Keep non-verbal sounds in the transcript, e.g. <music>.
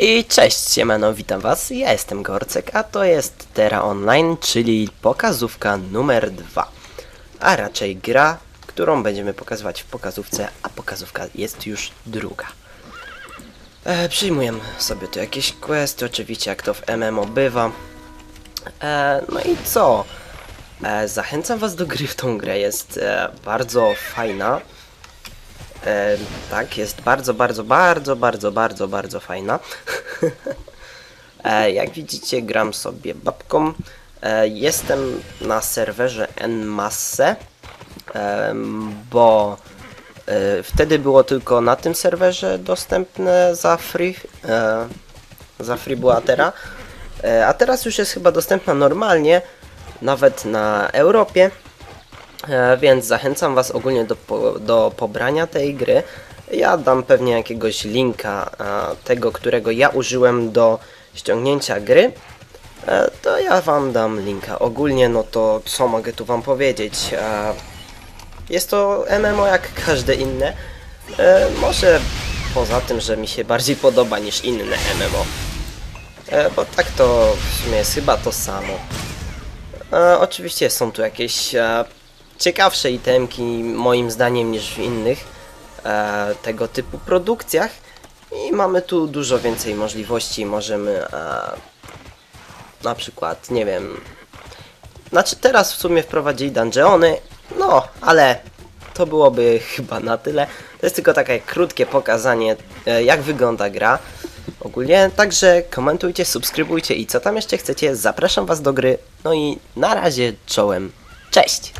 I cześć, siemano, witam was, ja jestem Gorcek, a to jest Terra Online, czyli pokazówka numer 2. A raczej gra, którą będziemy pokazywać w pokazówce, a pokazówka jest już druga. E, przyjmujemy sobie tu jakieś questy, oczywiście jak to w MMO bywa. E, no i co? E, zachęcam was do gry w tą grę, jest e, bardzo fajna. E, tak, jest bardzo, bardzo, bardzo, bardzo, bardzo, bardzo fajna. <laughs> e, jak widzicie, gram sobie babką. E, jestem na serwerze Nmasse, em, bo e, wtedy było tylko na tym serwerze dostępne za free, e, za free była Terra. E, a teraz już jest chyba dostępna normalnie, nawet na Europie. E, więc zachęcam Was ogólnie do, do pobrania tej gry. Ja dam pewnie jakiegoś linka e, tego, którego ja użyłem do ściągnięcia gry. E, to ja Wam dam linka. Ogólnie, no to co mogę tu Wam powiedzieć? Jest to MMO jak każde inne. Może poza tym, że mi się bardziej podoba niż inne MMO. Bo tak to w sumie jest chyba to samo. Oczywiście są tu jakieś ciekawsze itemki moim zdaniem niż w innych e, tego typu produkcjach i mamy tu dużo więcej możliwości. Możemy e, na przykład, nie wiem, znaczy teraz w sumie wprowadzili dungeony, no ale to byłoby <laughs> chyba na tyle. To jest tylko takie krótkie pokazanie e, jak wygląda gra ogólnie, także komentujcie, subskrybujcie i co tam jeszcze chcecie, zapraszam was do gry, no i na razie czołem, cześć!